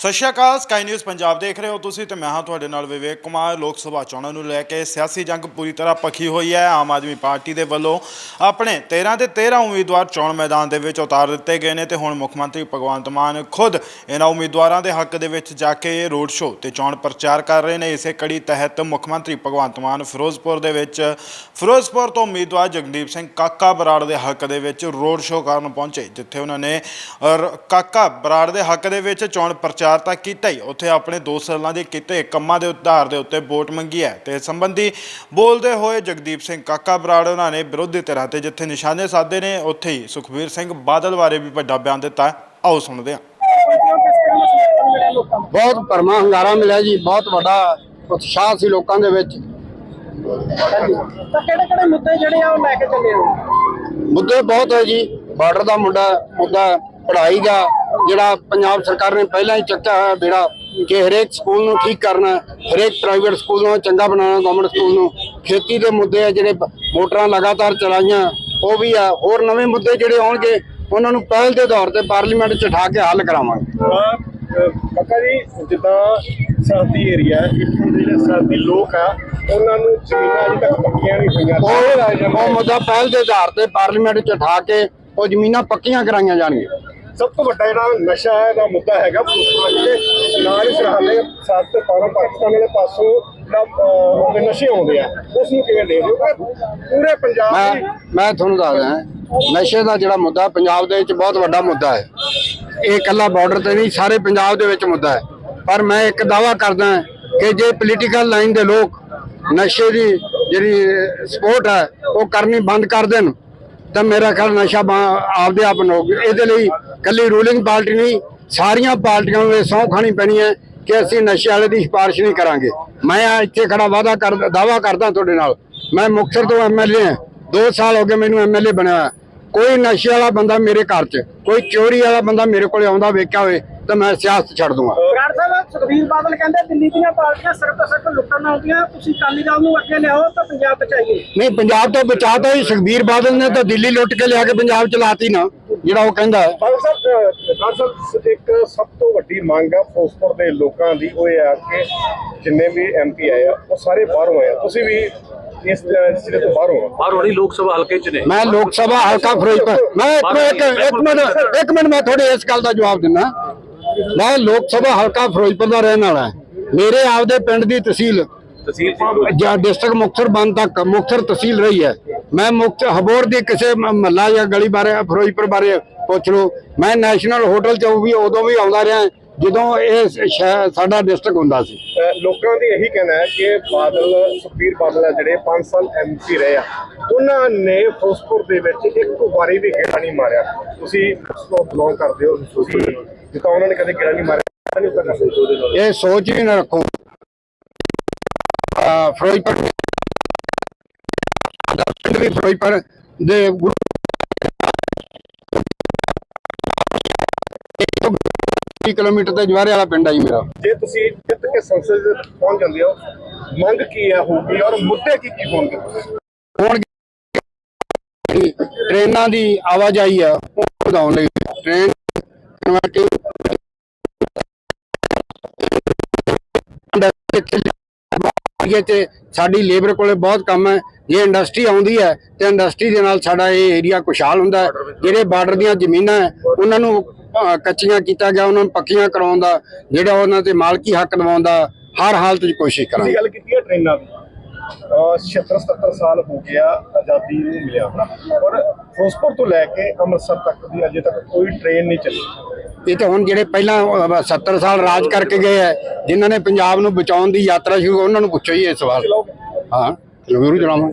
ਸਤਿ ਸ਼੍ਰੀ ਅਕਾਲ Sky News Punjab ਦੇਖ ਰਹੇ ਹੋ ਤੁਸੀਂ ਤੇ ਮੈਂ ਹਾਂ ਤੁਹਾਡੇ ਨਾਲ ਵਿਵੇਕ ਕੁਮਾਰ। ਲੋਕ ਸਭਾ ਚੋਣਾਂ ਨੂੰ ਲੈ ਕੇ ਸਿਆਸੀ ਜੰਗ ਪੂਰੀ ਤਰ੍ਹਾਂ ਪੱਖੀ ਹੋਈ ਹੈ। ਆਮ ਆਦਮੀ ਪਾਰਟੀ ਦੇ ਵੱਲੋਂ ਆਪਣੇ 13 ਦੇ 13 ਉਮੀਦਵਾਰ ਚੋਣ ਮੈਦਾਨ ਦੇ ਵਿੱਚ ਉਤਾਰ ਦਿੱਤੇ ਗਏ ਨੇ ਤੇ ਹੁਣ ਮੁੱਖ ਮੰਤਰੀ ਭਗਵੰਤ ਮਾਨ ਖੁਦ ਇਹਨਾਂ ਉਮੀਦਵਾਰਾਂ ਦੇ ਹੱਕ ਦੇ ਵਿੱਚ ਜਾ ਕੇ ਰੋਡ ਸ਼ੋਅ ਤੇ ਚੋਣ ਪ੍ਰਚਾਰ ਕਰ ਰਹੇ ਨੇ। ਇਸੇ ਕੜੀ ਤਹਿਤ ਮੁੱਖ ਮੰਤਰੀ ਭਗਵੰਤ ਮਾਨ ਫਿਰੋਜ਼ਪੁਰ ਦੇ ਵਿੱਚ, ਫਿਰੋਜ਼ਪੁਰ ਤੋਂ ਉਮੀਦਵਾਰ ਜਗਦੀਪ ਸਿੰਘ ਕਾਕਾ ਬਰਾੜ ਦੇ ਹੱਕ ਦੇ ਵਿੱਚ ਰੋਡ ਸ਼ੋਅ ਕਰਨ ਪਹੁੰਚੇ, ਜਿੱਥੇ ਉਹਨਾਂ ਨੇ ਕਾਕਾ ਬਰਾੜ ਦੇ ਹੱਕ ਦੇ ਵਿੱਚ ਚੋਣ ਪ੍ਰਚਾਰ ਤਾਂ ਕੀਤਾ ਹੀ। ਉੱਥੇ ਆਪਣੇ ਦੋ ਸਾਲਾਂ ਦੇ ਕੀਤੇ ਕੰਮਾਂ ਦੇ ਉਧਾਰ ਦੇ ਉੱਤੇ ਵੋਟ ਮੰਗੀ ਹੈ। ਤੇ ਇਸ ਸੰਬੰਧੀ ਬੋਲਦੇ ਹੋਏ ਜਗਦੀਪ ਸਿੰਘ ਕਾਕਾ ਬਰਾੜ ਉਹਨਾਂ ਨੇ ਵਿਰੋਧੀ ਧਿਰਾਂ ਤੇ ਜਿੱਥੇ ਨਿਸ਼ਾਨੇ ਸਾਧੇ ਨੇ ਉੱਥੇ ਹੀ ਸੁਖਬੀਰ ਸਿੰਘ ਬਾਦਲ ਬਾਰੇ ਵੀ ਵੱਡਾ ਬਿਆਨ ਦਿੱਤਾ। ਆਓ ਸੁਣਦੇ ਹਾਂ। ਬਹੁਤ ਭਰਮਾ ਹੰਗਾਰਾ ਮਿਲਿਆ ਜੀ ਬਹੁਤ ਵੱਡਾ ਉਤਸ਼ਾਹ ਸੀ ਲੋਕਾਂ ਦੇ ਵਿੱਚ। ਤਾਂ ਕਿਹੜੇ ਕਿਹੜੇ ਮੁੱਦੇ ਜਿਹੜੇ ਆ ਉਹ ਲੈ ਕੇ ਚੱਲੇ ਹੋ? ਮੁੱਦੇ ਬਹੁਤ ਹੈ ਜੀ ਬਾਰਡਰ ਦਾ ਮੁੱਦਾ ਮੁੱਦਾ ਪੜ੍ਹਾਈ ਦਾ ਜਿਹੜਾ ਪੰਜਾਬ ਸਰਕਾਰ ਨੇ ਪਹਿਲਾਂ ਹੀ ਚੱਕਿਆ ਹੋਇਆ ਬੇੜਾ ਕਿ ਹਰੇਕ ਸਕੂਲ ਨੂੰ ਠੀਕ ਕਰਨਾ ਹਰੇਕ ਪ੍ਰਾਈਵੇਟ ਸਕੂਲ ਨੂੰ ਚੰਗਾ ਬਣਾਉਣਾ ਗਵਰਨਮੈਂਟ ਸਕੂਲ ਨੂੰ। ਖੇਤੀ ਦੇ ਮੁੱਦੇ ਆ ਜਿਹੜੇ ਮੋਟਰਾਂ ਲਗਾਤਾਰ ਚਲਾਈਆਂ ਉਹ ਵੀ ਆ। ਹੋਰ ਨਵੇਂ ਮੁੱਦੇ ਜਿਹੜੇ ਆਉਣਗੇ ਉਹਨਾਂ ਨੂੰ ਪਹਿਲ ਦੇ ਆਧਾਰ ਤੇ ਪਾਰਲੀਮੈਂਟ 'ਚ ਠਾ ਕੇ ਹੱਲ ਕਰਾਵਾਂਗੇ। ਕਾਕਾ ਜੀ ਜਿੱਦਾਂ ਸਰਦੀ ਏਰੀਆ ਇੱਥੋਂ ਦੇ ਜਿਹੜੇ ਸਰਦੀ ਲੋਕ ਆ ਉਹਨਾਂ ਨੂੰ ਜ਼ਮੀਨਾਂ ਅਜੇ ਤੱਕ ਪੱਕੀਆਂ ਨਹੀਂ ਹੋਈਆਂ। ਉਹ ਮੁੱਦਾ ਪਹਿਲ ਦੇ ਆਧਾਰ ਤੇ ਪਾਰਲੀਮੈਂਟ 'ਚ ਠਾ ਕੇ ਉਹ ਜ਼ਮੀਨਾਂ ਪੱਕੀਆਂ ਕਰਾਈਆਂ ਜਾਣਗੀਆਂ। ਸਭ ਤੋਂ ਵੱਡਾ ਜਿਹੜਾ ਨਸ਼ਾ ਹੈ ਦਾ ਮੁੱਦਾ ਹੈਗਾ ਪੁਲਿਸ ਦੇ ਨਾਲ ਹੀ ਸਰਹੱਦੇ ਸਾਥ ਤੇ ਪਾਰਾਂ ਪਾਕਿਸਤਾਨ ਵਾਲੇ ਪਾਸੋਂ ਉਹਦੇ ਨਸ਼ੇ ਆਉਂਦੇ ਆ ਉਸ ਨੂੰ ਕਿਵੇਂ ਦੇ ਦਿਓ ਪੂਰੇ ਪੰਜਾਬ ਦੀ ਮੈਂ ਤੁਹਾਨੂੰ ਦੱਸਦਾ ਨਸ਼ੇ ਦਾ ਜਿਹੜਾ ਮੁੱਦਾ ਪੰਜਾਬ ਦੇ ਵਿੱਚ ਬਹੁਤ ਵੱਡਾ ਮੁੱਦਾ ਹੈ। ਇਹ ਇਕੱਲਾ ਬਾਰਡਰ ਤੇ ਨਹੀਂ ਸਾਰੇ ਪੰਜਾਬ ਦੇ ਵਿੱਚ ਮੁੱਦਾ ਹੈ। ਪਰ ਮੈਂ ਇੱਕ ਦਾਵਾ ਕਰਦਾ ਕਿ ਜੇ ਪੋਲੀਟੀਕਲ ਲਾਈਨ ਦੇ ਲੋਕ ਨਸ਼ੇ ਦੀ ਜਿਹੜੀ ਸਪੋਰਟ ਹੈ ਉਹ ਕਰਨੀ ਬੰਦ ਕਰ ਦੇਣ। ਤਾਂ ਮੇਰਾ ਖਿਆਲ ਨਸ਼ਾ ਬਾ- ਆਪਦੇ ਆਪ ਨੂੰ ਇਹਦੇ ਲਈ ਕੱਲੀ ਰੂਲਿੰਗ ਪਾਰਟੀ ਨਹੀਂ, ਸਾਰੀਆਂ ਪਾਰਟੀਆਂ ਨੂੰ ਇਹ ਸਹੁੰ ਖਾਣੀ ਪੈਣੀ ਹੈ ਕਿ ਅਸੀਂ ਨਸ਼ੇ ਵਾਲੇ ਦੀ ਸਿਫਾਰਿਸ਼ ਨਹੀਂ ਕਰਾਂਗੇ। ਮੈਂ ਇੱਥੇ ਖੜਾ ਵਾਅਦਾ ਕਰ ਦਾਵਾ ਕਰਦਾ ਤੁਹਾਡੇ ਨਾਲ। ਮੈਂ ਮੁਕਤਸਰ ਤੋਂ ਐਮਐਲਏ ਹਾਂ। 2 ਸਾਲ ਹੋ ਗਏ ਮੈਨੂੰ ਐਮਐਲਏ ਬਣਿਆ ਹੋਇਆ। ਕੋਈ ਨਸ਼ੇ ਵਾਲਾ ਬੰਦਾ ਮੇਰੇ ਘਰ 'ਚ, ਕੋਈ ਚੋਰੀ ਵਾਲਾ ਬੰਦਾ ਮੇਰੇ ਕੋਲੇ ਆਉਂਦਾ, ਵੇਖਿਆ ਹੋਵੇ, ਤਾਂ ਮੈਂ ਸਿਆਸਤ ਛੱਡ ਦੂੰਗਾ। ਸਾਹਿਬ ਸੁਖਬੀਰ ਬਾਦਲ ਕਹਿੰਦੇ ਦਿੱਲੀ ਦੀਆਂ ਪਾਰਟੀਆਂ ਸਿਰਫ ਤੇ ਸਿਰਫ ਲੁੱਟਣ ਆਉਂਦੀਆਂ ਤੁਸੀਂ ਅਕਾਲੀ ਦਲ ਨੂੰ ਅੱਗੇ ਲਿਆਓ ਤਾਂ ਪੰਜਾਬ ਬਚਾਈਏ। ਨਹੀਂ ਪੰਜਾਬ ਤੋਂ ਬਚਾਤਾ ਹੀ ਸੁਖਬੀਰ ਬਾਦਲ ਨੇ ਤਾਂ ਦਿੱਲੀ ਲੁੱਟ ਕੇ ਲਿਆ ਕੇ ਪੰਜਾਬ ਚਲਾਤੀ ਨਾ ਜਿਹੜਾ ਉਹ ਕਹਿੰਦਾ ਹੈ। ਅਹ, ਬਾਬਾ ਸਾਹਿਬ ਇੱਕ ਸਭ ਤੋਂ ਵੱਡੀ ਮੰਗ ਆ ਫਿਰੋਜ਼ਪੁਰ ਦੇ ਲੋਕਾਂ ਦੀ ਉਹ ਇਹ ਆ ਕਿ ਜਿੰਨੇ ਵੀ ਐਮਪੀ ਆਏ ਆ ਉਹ ਸਾਰੇ ਬਾਹਰੋਂ ਆਏ ਆ। ਤੁਸੀਂ ਵੀ ਇਸ ਜ਼ਿਲ੍ਹੇ ਤੋਂ ਬਾਹਰੋਂ ਆ। ਬਾਹਰ ਹੋਣੀ ਲੋਕ ਸਭਾ ਹਲਕੇ ਚ ਨੇ। ਮੈਂ ਲੋਕ ਸਭਾ ਹਲਕਾ ਫਿਰੋਜ਼ਪੁਰ ਮੈਂ ਇੱਕ ਇੱਕ ਇੱਕ ਮਿੰਟ ਇੱਕ ਮਿੰਟ ਮੈਂ ਤੁਹਾਡੇ ਇਸ ਗੱਲ ਦਾ ਜਵਾਬ ਦਿੰਦਾ। ਮੈਂ ਲੋਕ ਸਭਾ ਹਲਕਾ ਫਿਰੋਜ਼ਪੁਰ ਦਾ ਰਹਿਣ ਵਾਲਾ। ਮੇਰੇ ਆਪਦੇ ਪਿੰਡ ਦੀ ਤਹਿਸੀਲ ਜਾਂ ਡਿਸਟ੍ਰਿਕਟ ਮੁਕਤਸਰ ਬਣ ਤੱਕ ਮੁਕਤਸਰ ਤਹਿਸੀਲ ਰਹੀ ਹੈ। ਮੈਂ ਮੁਕਤ ਹਬੋਰ ਦੀ ਕਿਸੇ ਮਹੱਲਾ ਜਾਂ ਗਲੀ ਬਾਰੇ ਫਿਰੋਜ਼ਪੁਰ ਬਾਰੇ ਪੁੱਛ ਲਓ ਮੈਂ ਨੈਸ਼ਨਲ ਹੋਟਲ ਚ ਵੀ ਉਦੋਂ ਵੀ ਆਉਂਦਾ ਰਿਹਾ। ਜਦੋਂ ਇਹ ਸ਼ਹਿ- ਸਾਡਾ ਡਿਸਟ੍ਰਿਕਟ ਹੁੰਦਾ ਸੀ। ਅਹ ਲੋਕਾਂ ਦੀ ਇਹੀ ਕਹਿਣਾ ਹੈ ਕਿ ਬਾਦਲ ਸੁਖਬੀਰ ਬਾਦਲ ਆ ਜਿਹੜੇ 5 ਸਾਲ ਐਮਪੀ ਰਹੇ ਆ ਉਹਨਾਂ ਨੇ ਫਿਰੋਜ਼ਪੁਰ ਦੇ ਵਿੱਚ ਇੱਕ ਵਾਰੀ ਵੀ ਗੇੜਾ ਨਹੀਂ ਮਾਰਿਆ। ਤੁਸੀਂ ਤੋਂ ਬਿਲੋਂਗ ਕਰਦੇ ਹੋ ਤੁਸੀਂ ਜਿੱਦਾਂ ਉਹਨਾਂ ਨੇ ਕਦੇ ਗੇੜਾ ਨਹੀਂ ਮਾਰਿਆ ਨਹੀਂ ਕਰਨਾ ਚਾਹੀਦਾ ਇਹ ਸੋਚ ਹੀ ਨਾ ਰੱਖੋ। ਆ ਫਿਰੋਜ਼ਪੁਰ ਦਾ ਪਿੰਡ ਵੀ ਫਿਰੋਜ਼ਪੁਰ ਦੇ ਗੁਰੂ ਕਿਲੋਮੀਟਰ ਤੇ ਜਵਾਰੇ ਵਾਲਾ ਪਿੰਡ ਆ ਜੀ ਮੇਰਾ। ਜੇ ਤੁਸੀਂ ਜਿੱਤ ਕੇ ਸੰਸਦ ਪਹੁੰਚ ਜਾਂਦੇ ਹੋ ਮੰਗ ਕੀ ਹੈ ਹੋਊਗੀ ਔਰ ਮੁੱਦੇ ਕੀ ਕੀ ਹੋਣਗੇ? ਟ੍ਰੇਨਾਂ ਦੀ ਆਵਾਜਾਈ ਆ ਉਹ ਵਧਾਉਣ ਲਈ। ਟ੍ਰੇਨ ਕਨਵਰਟਿਵ ਤੇ ਸਾਡੀ ਲੇਬਰ ਕੋਲੇ ਬਹੁਤ ਕੰਮ ਹੈ। ਜੇ ਇੰਡਸਟਰੀ ਆਉਂਦੀ ਹੈ ਤੇ ਇੰਡਸਟਰੀ ਦੇ ਨਾਲ ਸਾਡਾ ਇਹ ਏਰੀਆ ਖੁਸ਼ਹਾਲ ਹੁੰਦਾ ਜਿਹੜੇ ਬਾਰਡਰ ਦੀਆਂ ਜ਼ਮੀਨਾਂ ਉਹਨਾਂ ਨੂੰ ਕੱਚੀਆਂ ਕੀਤਾ ਗਿਆ ਉਹਨਾਂ ਨੂੰ ਪੱਕੀਆਂ ਕਰਾਉਣ ਦਾ ਜਿਹੜਾ ਉਹਨਾਂ ਤੇ ਮਾਲਕੀ ਹੱਕ ਦਿਵਾਉਣ ਦਾ ਹਰ ਹਾਲਤ 'ਚ ਕੋਸ਼ਿਸ਼ ਕਰਾਂਗੇ। ਗੱਲ ਕੀਤੀ ਹੈ ਟ੍ਰੇਨਾਂ ਦੀ? 76 77 ਸਾਲ ਹੋ ਗਿਆ ਆਜ਼ਾਦੀ ਨੂੰ ਮਿਲਿਆ ਔਰ ਫਿਰੋਜ਼ਪੁਰ ਤੋਂ ਲੈ ਕੇ ਅੰਮ੍ਰਿਤਸਰ ਤੱਕ ਦੀ ਅਜੇ ਤੱਕ ਕੋਈ ਟ੍ਰੇਨ ਨਹੀਂ ਚੱਲੀ। ਇਹ ਤਾਂ ਹੁਣ ਜਿਹੜੇ ਪਹਿਲਾਂ ਅਹ, 70 ਸਾਲ ਰਾਜ ਕਰਕੇ ਗਏ ਹੈ ਜਿਨ੍ਹਾਂ ਨੇ ਪੰਜਾਬ ਨੂੰ ਬਚਾਉਣ ਦੀ ਯਾਤਰਾ ਸ਼ੁਰੂ ਉਹਨਾਂ ਨੂੰ ਪੁੱਛੋ ਜੀ ਇਹ ਸਵਾਲ ਹਾਂ ਜ਼ਰੂਰ ਜણાਵਾਂ